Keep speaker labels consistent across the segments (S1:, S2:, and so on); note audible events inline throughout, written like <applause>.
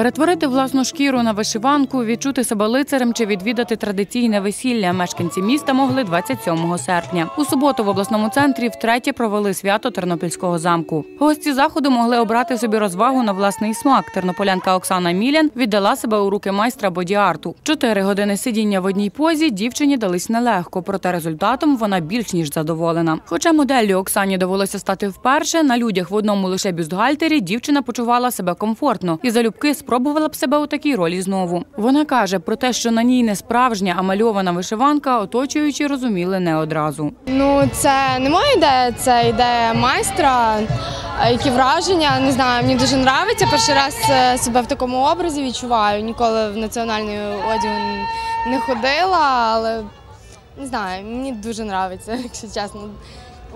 S1: Перетворити власну шкіру на вишиванку, відчути себе лицарем чи відвідати традиційне весілля мешканці міста могли 27 серпня. У суботу в обласному центрі втретє провели свято Тернопільського замку. Гості заходу могли обрати собі розвагу на власний смак. Тернополянка Оксана Мілян віддала себе у руки майстра боді-арту. Чотири години сидіння в одній позі дівчині дались нелегко, проте результатом вона більш ніж задоволена. Хоча моделлю Оксані довелося стати вперше, на людях в одному лише бюстгальтері дівчина почувала себе комфортно і залюбки спробувала б себе у такій ролі знову. Вона каже про те, що на ній не справжня, а мальована вишиванка, оточуючі розуміли не одразу.
S2: Ну, це не моя ідея, це ідея майстра. Які враження, не знаю, мені дуже подобається. Перший раз е, себе в такому образі відчуваю. Ніколи в національний одяг не ходила, але не знаю, мені дуже подобається, <laughs> якщо чесно.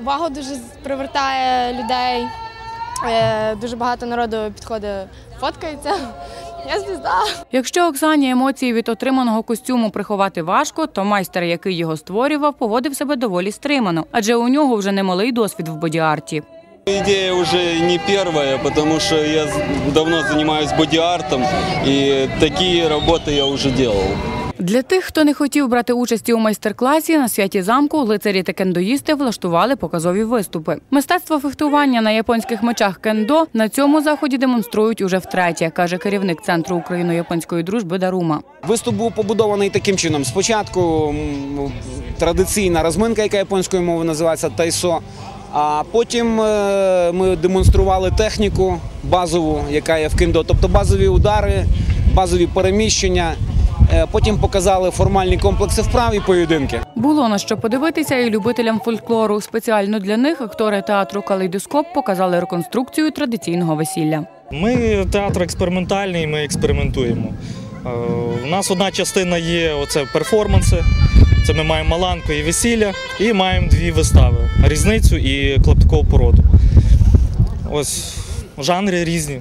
S2: Увагу дуже привертає людей. Е, Дуже багато народу підходить, фоткається. <laughs> Я звізда.
S1: Якщо Оксані емоції від отриманого костюму приховати важко, то майстер, який його створював, поводив себе доволі стримано, адже у нього вже немалий досвід в боді-арті.
S3: Идея уже не первая, потому что я з- давно занимаюсь боди-артом, и такие работы я уже делал.
S1: Для тих, хто не хотів брати участі у майстер-класі, на святі замку лицарі та кендоїсти влаштували показові виступи. Мистецтво фехтування на японських мечах кендо на цьому заході демонструють уже втретє, каже керівник центру україно-японської дружби Дарума.
S4: Виступ був побудований таким чином. Спочатку традиційна розминка, яка японською мовою називається тайсо. А потім е, ми демонстрували техніку базову, яка є в кендо, тобто базові удари, базові переміщення. Е, Потім показали формальні комплекси вправ і поєдинки.
S1: Було на що подивитися і любителям фольклору. Спеціально для них актори театру Калейдоскоп показали реконструкцію традиційного весілля.
S5: Ми театр експериментальний, ми експериментуємо. Е, У нас одна частина є оце перформанси. Це ми маємо маланку і весілля, і маємо дві вистави: різницю і клаптикову породу. Ось жанри різні.